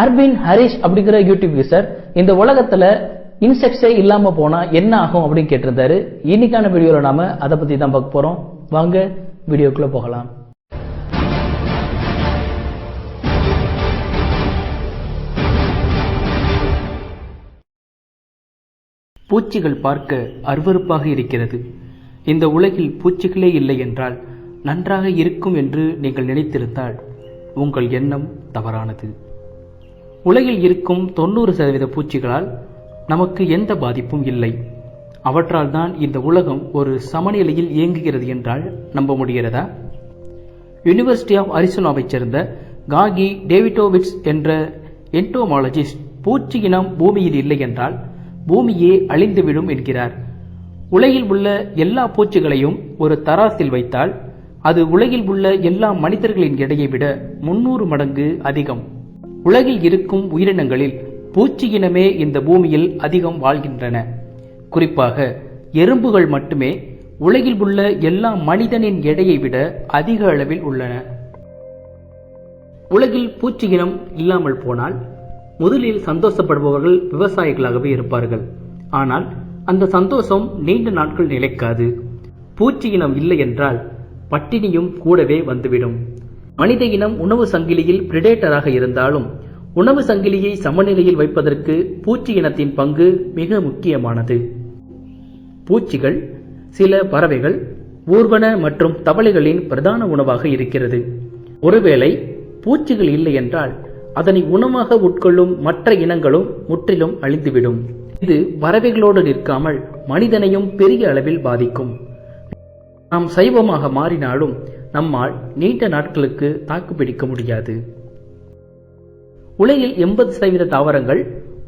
அர்பின் ஹரிஷ் அப்படிங்கிற YouTube user இந்த உலகத்துல இன்செக்ட்ஸே இல்லாம போனா என்ன ஆகும் அப்படின்னு கேட்டிருந்தாரு. இன்னைக்கான வீடியோல நாம அதை பத்தி தான் பார்க்க போறோம். வாங்க வீடியோக்குள்ள போகலாம். பூச்சிகள் பார்க்க அருவருப்பாக இருக்கிறது. இந்த உலகில் பூச்சிகளே இல்லை என்றால் நன்றாக இருக்கும் என்று நீங்கள் நினைத்திருந்தால் உங்கள் எண்ணம் தவறானது. உலகில் இருக்கும் தொண்ணூறு சதவீத பூச்சிகளால் நமக்கு எந்த பாதிப்பும் இல்லை. அவற்றால் தான் இந்த உலகம் ஒரு சமநிலையில் இயங்குகிறது என்றால் நம்ப முடிகிறதா? யூனிவர்சிட்டி ஆஃப் அரிசோனாவைச் சேர்ந்த காகி டேவிடோவிட்ஸ் என்ற என்டோமாலஜிஸ்ட் பூச்சி இனம் பூமியில் இல்லை என்றால் பூமியே அழிந்துவிடும் என்கிறார். உலகில் உள்ள எல்லா பூச்சிகளையும் ஒரு தராசில் வைத்தால் அது உலகில் உள்ள எல்லா மனிதர்களின் எடையை விட முன்னூறு மடங்கு அதிகம். உலகில் இருக்கும் உயிரினங்களில் பூச்சி இனமே இந்த பூமியில் அதிகம் வாழ்கின்றன. குறிப்பாக எறும்புகள் மட்டுமே உலகில் உள்ள எல்லா மனிதனின் எடையை விட அதிக அளவில் உள்ளன. உலகில் பூச்சி இனம் இல்லாமல் போனால் முதலில் சந்தோஷப்படுபவர்கள் விவசாயிகளாகவே இருப்பார்கள். ஆனால் அந்த சந்தோஷம் நீண்ட நாட்கள் நிலைக்காது. பூச்சி இனம் இல்லை என்றால் பட்டினியும் கூடவே வந்துவிடும். மனித இனம் உணவு சங்கிலியில் பிரிடேட்டராக இருந்தாலும் உணவு சங்கிலியை சமநிலையில் வைப்பதற்கு பூச்சி இனத்தின் பங்கு மிக முக்கியமானது. பூச்சிகள் சில பறவைகள் ஊர்வன மற்றும் தவளைகளின் பிரதான உணவாக இருக்கிறது. ஒருவேளை பூச்சிகள் இல்லை என்றால் அதனை உணவாக உட்கொள்ளும் மற்ற இனங்களும் முற்றிலும் அழிந்துவிடும். இது பறவைகளோடு நிற்காமல் மனிதனையும் பெரிய அளவில் பாதிக்கும். நாம் சைவமாக மாறினாலும் நம்மால் நீண்ட நாட்களுக்கு தாக்குப்பிடிக்க முடியாது. உலகில் எண்பது சதவீத தாவரங்கள்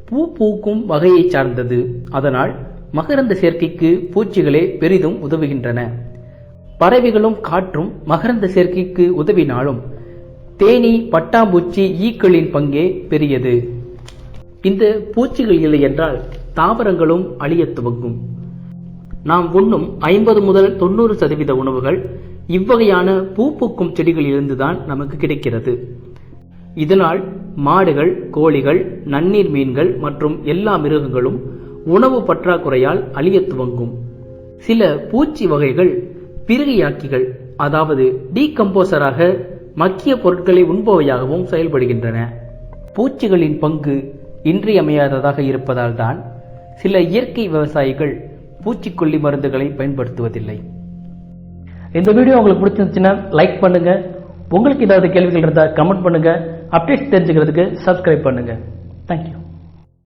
பூ பூக்கும் வகையை சார்ந்தது. அதனால் மகரந்த சேர்க்கைக்கு பூச்சிகளே பெரிதும் உதவுகின்றன. பறவைகளும் காற்றும் மகரந்த சேர்க்கைக்கு உதவினாலும் தேனி பட்டாம்பூச்சி ஈக்களின் பங்கே பெரியது. இந்த பூச்சிகள் இல்லை என்றால் தாவரங்களும் அழியத் துவங்கும். நாம் உண்ணும் ஐம்பது முதல் தொண்ணூறு சதவீத உணவுகள் இவ்வகையான பூ பூக்கும் செடிகளிலிருந்துதான் நமக்கு கிடைக்கிறது. இதனால் மாடுகள் கோழிகள் நன்னீர் மீன்கள் மற்றும் எல்லா மிருகங்களும் உணவு பற்றாக்குறையால் அழிய துவங்கும். சில பூச்சி வகைகள் பிறகையாக்கிகள் அதாவது டீகம்போசராக மக்கிய பொருட்களை உண்பவையாகவும் செயல்படுகின்றன. பூச்சிகளின் பங்கு இன்றியமையாததாக இருப்பதால் தான் சில இயற்கை விவசாயிகள் பூச்சிக்கொல்லி மருந்துகளை பயன்படுத்துவதில்லை. இந்த வீடியோ உங்களுக்கு பிடிச்சிருந்துச்சுன்னா லைக் பண்ணுங்க. உங்களுக்கு ஏதாவது கேள்விகள் இருந்தால் கமெண்ட் பண்ணுங்க. அப்டேட்ஸ் தெரிஞ்சுக்கிறதுக்கு சப்ஸ்கிரைப் பண்ணுங்க. தேங்க்யூ